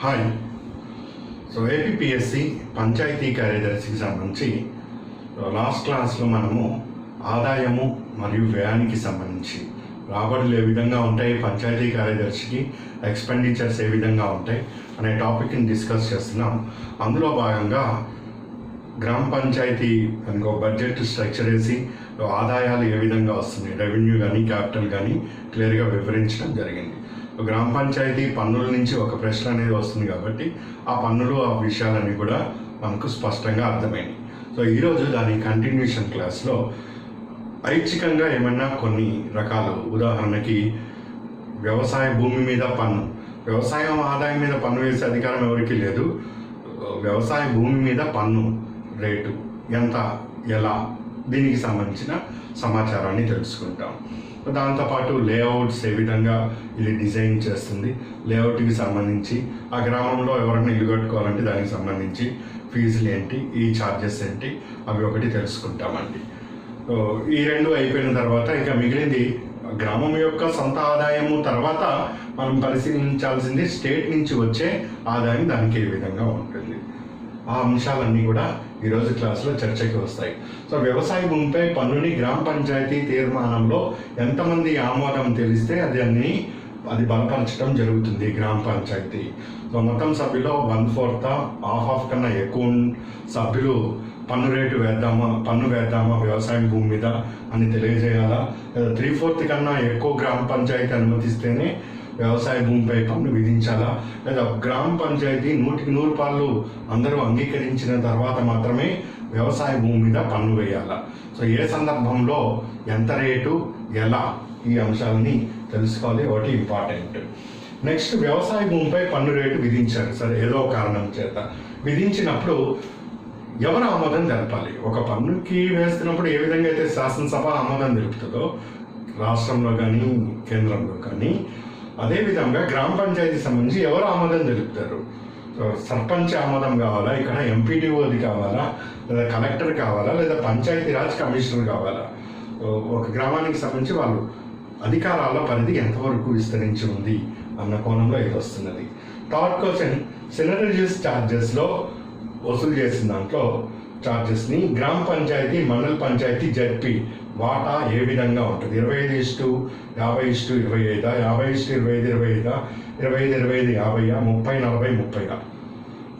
Hi. So APSC panchayat కార్యదర్శికి సంబంధించి last క్లాస్లో మనము ఆదాయము మరియు వ్యయానికి సంబంధించి రాబడులు ఏ విధంగా ఉంటాయి పంచాయతీ కార్యదర్శికి ఎక్స్పెండిచర్స్ ఏ విధంగా ఉంటాయి అనే టాపిక్ని డిస్కస్ చేస్తున్నాం. అందులో భాగంగా గ్రామ పంచాయతీ అనుకో బడ్జెట్ స్ట్రక్చర్ వేసి ఆదాయాలు ఏ విధంగా వస్తుంది రెవెన్యూ కానీ క్యాపిటల్ కానీ క్లియర్గా వివరించడం జరిగింది. గ్రామ పంచాయతీ పన్నుల నుంచి ఒక ప్రశ్న అనేది వస్తుంది కాబట్టి ఆ పన్నులు ఆ విషయాలన్నీ కూడా మనకు స్పష్టంగా అర్థమైంది. సో ఈరోజు దాని కంటిన్యూషన్ క్లాస్లో ఐచ్ఛికంగా ఏమన్నా కొన్ని రకాలు ఉదాహరణకి వ్యవసాయ భూమి మీద పన్ను. వ్యవసాయం ఆదాయం మీద పన్ను వేసే అధికారం ఎవరికి లేదు. వ్యవసాయ భూమి మీద పన్ను రేటు ఎంత ఎలా దీనికి సంబంధించిన సమాచారాన్ని తెలుసుకుంటాం. దాంతోపాటు లేఅవుట్స్ ఏ విధంగా ఇది డిజైన్ చేస్తుంది. లేఅవుట్కి సంబంధించి ఆ గ్రామంలో ఎవరైనా ఇల్లు కట్టుకోవాలంటే దానికి సంబంధించి ఫీజులు ఏంటి ఈ ఛార్జెస్ ఏంటి అవి ఒకటి తెలుసుకుంటామండి. సో ఈ రెండు అయిపోయిన తర్వాత ఇంకా మిగిలింది గ్రామం యొక్క సొంత ఆదాయము తర్వాత మనం పరిశీలించాల్సింది స్టేట్ నుంచి వచ్చే ఆదాయం దానికి ఏ విధంగా ఉంటుంది. ఆ అంశాలన్నీ కూడా ఈరోజు క్లాసులో చర్చకి వస్తాయి. సో వ్యవసాయ భూమిపై పన్నుని గ్రామ పంచాయతీ తీర్మానంలో ఎంతమంది ఆమోదం తెలిస్తే అది అన్ని అది బలపరచడం జరుగుతుంది గ్రామ పంచాయతీ. సో మొత్తం సభ్యులో వన్ ఫోర్త్ హాఫ్ ఆఫ్ కన్నా ఎక్కువ సభ్యులు పన్ను రేటు వేద్దామా పన్ను వేద్దామా వ్యవసాయం భూమి మీద అని తెలియజేయాలా? లేదా త్రీ ఫోర్త్ కన్నా ఎక్కువ గ్రామ పంచాయతీ అనుమతిస్తేనే వ్యవసాయ భూమిపై పన్ను విధించాలా? లేదా గ్రామ పంచాయతీ నూటికి నూరు పాళ్ళు అందరూ అంగీకరించిన తర్వాత మాత్రమే వ్యవసాయ భూమి మీద పన్ను వేయాలా? సో ఏ సందర్భంలో ఎంత రేటు ఎలా? ఈ అంశాలని తెలుసుకోవాలి. ఒకటి ఇంపార్టెంట్. నెక్స్ట్ వ్యవసాయ భూమిపై పన్ను రేటు విధించారు. సరే ఏదో కారణం చేత. విధించినప్పుడు ఎవరు ఆమోదం తెలపాలి? ఒక పన్నుకి వేస్తున్నప్పుడు ఏ విధంగా అయితే శాసనసభ ఆమోదం తెలుపుతుందో రాష్ట్రంలో కానీ కేంద్రంలో కానీ అదేవిధంగా గ్రామ పంచాయతీ సంబంధించి ఎవరు ఆమోదం తెలుపుతారు? సర్పంచ్ ఆమోదం కావాలా? ఇక్కడ ఎంపీటీఓది కావాలా? లేదా కలెక్టర్ కావాలా? లేదా పంచాయతీ రాజ్ కమిషనర్ కావాలా? ఒక గ్రామానికి సంబంధించి వాళ్ళు అధికారాల పరిధి ఎంతవరకు విస్తరించి ఉంది అన్న కోణంలో ఇది వస్తున్నది. థర్డ్ క్వశ్చన్ సినర్జీస్ ఛార్జెస్లో వసూలు చేసిన దాంట్లో ఛార్జెస్ని గ్రామ పంచాయతీ మండల పంచాయతీ జడ్పీ వాటా ఏ విధంగా ఉంటుంది? ఇరవై ఐదు ఇస్టు యాభై ఇస్టు ఇరవై ఐదా? యాభై ఇస్టు ఇరవై ఐదు ఇరవై ఐదా? ఇరవై ఐదు ఇరవై ఐదు యాభైయా ముప్పై నలభై ముప్పైగా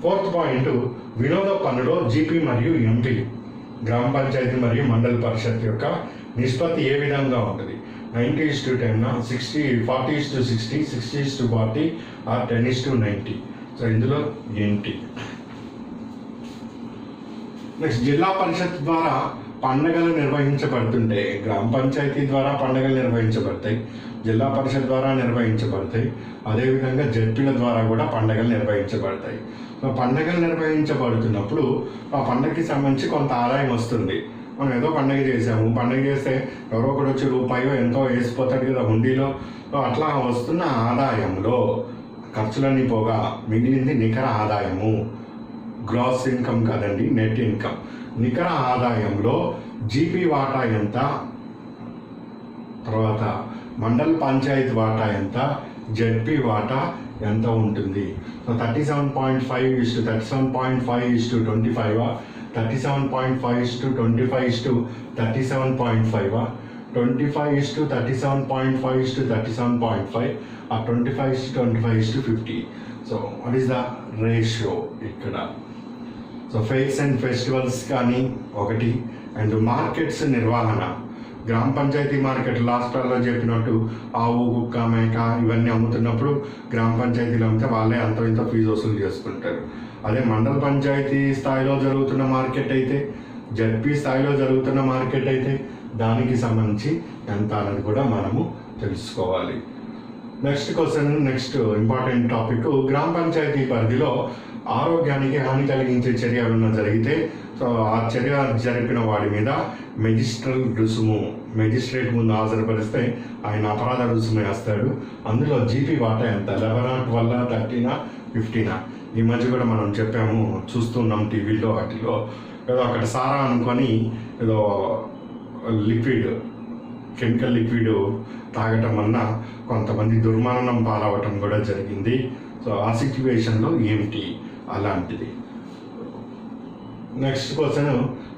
ఫోర్త్ పాయింట్ వినోద పన్నులో జీపీ మరియు ఎంపీ గ్రామ పంచాయతీ మరియు మండల పరిషత్ యొక్క నిష్పత్తి ఏ విధంగా ఉంటుంది? Ninety is to ten sixty forty is to sixty sixty is to forty or ten is to ninety. So ఇందులో ఏంటి నెక్స్ట్ జిల్లా పరిషత్ ద్వారా పండగలు నిర్వహించబడుతుంటే గ్రామ పంచాయతీ ద్వారా పండగలు నిర్వహించబడతాయి జిల్లా పరిషత్ ద్వారా నిర్వహించబడతాయి అదేవిధంగా జడ్పీల ద్వారా కూడా పండగలు నిర్వహించబడతాయి. పండగలు నిర్వహించబడుతున్నప్పుడు ఆ పండగకి సంబంధించి కొంత ఆదాయం వస్తుంది. మనం ఏదో పండగ చేసాము పండగ చేస్తే ఎవరో ఒకటి వచ్చి రూపాయో ఎంతో వేసిపోతాడు కదా హుండీలో. అట్లా వస్తున్న ఆదాయంలో ఖర్చులన్నీ పోగా మిగిలింది నికర ఆదాయము. గ్రాస్ ఇన్కమ్ కాదండి నెట్ ఇన్కమ్ నికర ఆదాయంలో జీపీ వాటా ఎంత? తర్వాత మండల్ పంచాయత్ వాటా ఎంత? జెడ్పీ వాటా ఎంత ఉంటుంది? So thirty seven point five is to thirty seven point five is to twenty five thirty seven point five is to twenty five is to thirty seven point five twenty five is to thirty seven point five is to thirty seven point five ఆ twenty five is to twenty five is to fifty so what is the ratio ఇక్కడ. So fairs and festivals కానీ ఒకటి. And markets నిర్వహణ. గ్రామ panchayat market రాష్ట్రాల్లో చెప్పినట్టు ఆవు కుక్క మేక ఇవన్నీ అమ్ముతున్నప్పుడు గ్రామ పంచాయతీలు అమ్మితే వాళ్ళే అంత ఇంత ఫీజు వసూలు చేసుకుంటారు. అదే మండల పంచాయతీ స్థాయిలో జరుగుతున్న మార్కెట్ అయితే జడ్పీ స్థాయిలో జరుగుతున్న మార్కెట్ అయితే దానికి సంబంధించి ఎంత అనేది కూడా మనము తెలుసుకోవాలి. Next question next important topic గ్రామ పంచాయతీ పరిధిలో ఆరోగ్యానికి హాని కలిగించే చర్య ఏమైనా జరిగితే సో ఆ చర్య జరిపిన వాడి మీద మెజిస్ట్రల్ రుసుము మెజిస్ట్రేట్ ముందు హాజరుపరిస్తే ఆయన అపరాధ రుసుము వేస్తాడు. అందులో జీపీ వాటా ఎంత? లెవెనా ట్వెల్వ్ థర్టీనా ఫిఫ్టీనా? ఈ మధ్య కూడా మనం చెప్పాము చూస్తున్నాం టీవీలో వాటిలో. ఏదో అక్కడ సారా అనుకొని ఏదో లిక్విడ్ కెమికల్ లిక్విడ్ తాగటం వలన కొంతమంది దుర్మరణం పాలవటం కూడా జరిగింది. సో ఆ సిచ్యువేషన్లో ఏమిటి అలాంటిది? నెక్స్ట్ క్వశ్చన్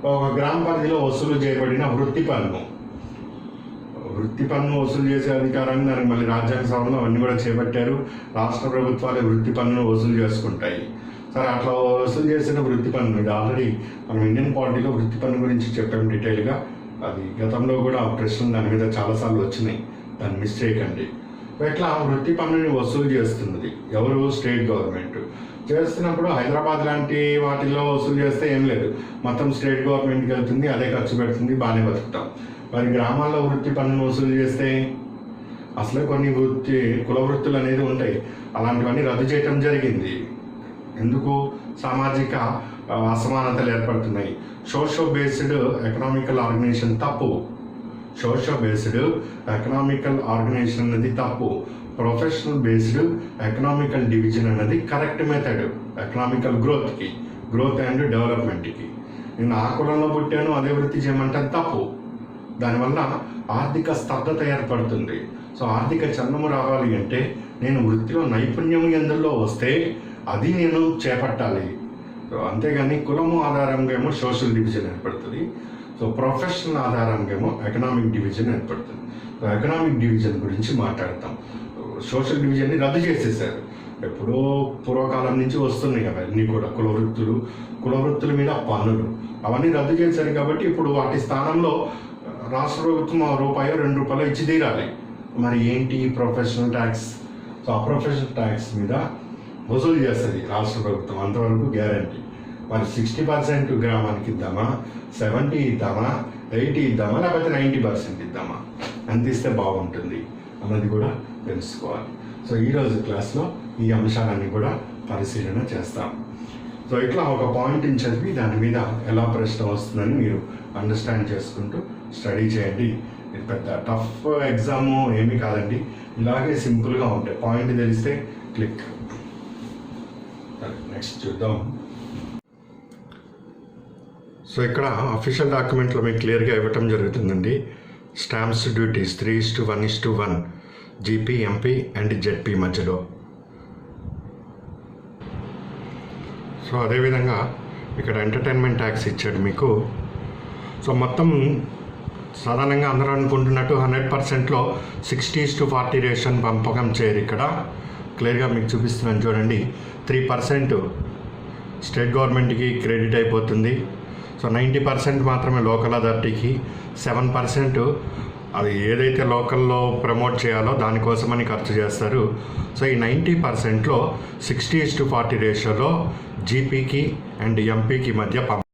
ఒక గ్రామ పరిధిలో వసూలు చేయబడిన వృత్తి పన్ను. వృత్తి పన్ను వసూలు చేసే అధికారాన్ని దానికి మళ్ళీ రాజ్యాంగ సభలో అవన్నీ కూడా చేపట్టారు. రాష్ట్ర ప్రభుత్వాలు వృత్తి పన్నును వసూలు చేసుకుంటాయి. సరే అట్లా వసూలు చేసిన వృత్తి పన్ను ఇది ఆల్రెడీ మనం ఇండియన్ పార్టీలో వృత్తి పన్ను గురించి చెప్పాము డీటెయిల్గా. అది గతంలో కూడా ఆ ప్రశ్నలు దాని మీద చాలాసార్లు వచ్చినాయి. దాన్ని మిస్ చేయకండి ఎట్లా వృత్తి పన్నుని వసూలు చేస్తున్నది? ఎవరు? State government. చేస్తున్నప్పుడు హైదరాబాద్ లాంటి వాటిల్లో వసూలు చేస్తే ఏం లేదు. మొత్తం స్టేట్ గవర్నమెంట్కి వెళ్తుంది అదే ఖర్చు పెడుతుంది బాగానే బతుకుతాం. మరి గ్రామాల్లో వృత్తి పన్నును వసూలు చేస్తే? అసలే కొన్ని వృత్తి కుల వృత్తులు అనేది ఉంటాయి. అలాంటివన్నీ రద్దు చేయటం జరిగింది. ఎందుకు? సామాజిక అసమానతలు ఏర్పడుతున్నాయి. సోషో బేస్డ్ ఎకనామికల్ ఆర్గనైజేషన్ తప్పు. సోషో బేస్డ్ ఎకనామికల్ ఆర్గనైజేషన్ అనేది తప్పు. ప్రొఫెషనల్ బేస్డ్ ఎకనామికల్ డివిజన్ అనేది కరెక్ట్ మెథడ్ ఎకనామికల్ గ్రోత్కి గ్రోత్ అండ్ డెవలప్మెంట్కి నేను ఆ కులంలో పుట్టాను అదే వృత్తి చేయమంటే తప్పు. దానివల్ల ఆర్థిక స్తబ్దత ఏర్పడుతుంది. సో ఆర్థిక చలనము రావాలి అంటే నేను వృత్తిలో నైపుణ్యం ఎందులో వస్తే అది నేను చేపట్టాలి. సో అంతేగాని కులము ఆధారంగా ఏమో సోషల్ డివిజన్ ఏర్పడుతుంది. సో ప్రొఫెషనల్ ఆధారంగా ఏమో ఎకనామిక్ డివిజన్ ఏర్పడుతుంది. సో ఎకనామిక్ డివిజన్ గురించి మాట్లాడతాం. సోషల్ డివిజన్ని రద్దు చేసేసారు. ఎప్పుడో పూర్వకాలం నుంచి వస్తున్నాయి కదా అన్నీ కూడా కుల వృత్తులు కుల వృత్తుల మీద పన్నులు. అవన్నీ రద్దు చేశారు కాబట్టి ఇప్పుడు వాటి స్థానంలో రాష్ట్ర ప్రభుత్వం ఆ రూపాయో రెండు రూపాయలు ఇచ్చి తీరాలి మరి ఏంటి ప్రొఫెషనల్ ట్యాక్స్ సో ఆ ప్రొఫెషనల్ ట్యాక్స్ మీద వసూలు చేస్తుంది. రాష్ట్ర ప్రభుత్వం అంతవరకు గ్యారంటీ మరి సిక్స్టీ పర్సెంట్ గ్రామానికి ఇద్దామా? సెవెంటీ ఇద్దామా? ఎయిటీ ఇద్దామా? లేకపోతే నైంటీ పర్సెంట్ ఇద్దామా? అందిస్తే ఇస్తే బాగుంటుంది అన్నది కూడా తెలుసుకోవాలి. సో ఈరోజు క్లాస్లో ఈ అంశాలన్నీ కూడా పరిశీలన చేస్తాం. సో ఇట్లా ఒక పాయింట్ని చదివి దాని మీద ఎలా ప్రశ్న వస్తుందని మీరు అండర్స్టాండ్ చేసుకుంటూ స్టడీ చేయండి. ఇది పెద్ద టఫ్ ఎగ్జామ్ ఏమీ కాదండి. ఇలాగే సింపుల్గా ఉంటాయి పాయింట్ తెలిస్తే క్లిక్ నెక్స్ట్ చూద్దాం. సో ఇక్కడ అఫీషియల్ డాక్యుమెంట్లో మీకు క్లియర్గా ఇవ్వటం జరుగుతుందండి. Stamps duties three is to one is to one GP MP and ZP మధ్యలో. సో అదేవిధంగా ఇక్కడ ఎంటర్టైన్మెంట్ ట్యాక్స్ ఇచ్చాడు మీకు. సో మొత్తం సాధారణంగా అందరూ అనుకుంటున్నట్టు హండ్రెడ్ పర్సెంట్లో సిక్స్టీస్ టు ఫార్టీ రేషన్ పంపకం చేయరు ఇక్కడ. క్లియర్గా మీకు చూపిస్తున్నాను చూడండి. త్రీ పర్సెంట్ స్టేట్ గవర్నమెంట్కి క్రెడిట్ అయిపోతుంది. సో నైంటీ పర్సెంట్ మాత్రమే లోకల్ అథారిటీకి సెవెన్ పర్సెంట్ అది ఏదైతే లోకల్లో ప్రమోట్ చేయాలో దానికోసమని ఖర్చు చేస్తారు. సో ఈ నైంటీ పర్సెంట్లో సిక్స్టీ టు ఫార్టీ రేషియోలో జీపీకి అండ్ ఎంపీకి మధ్య పంప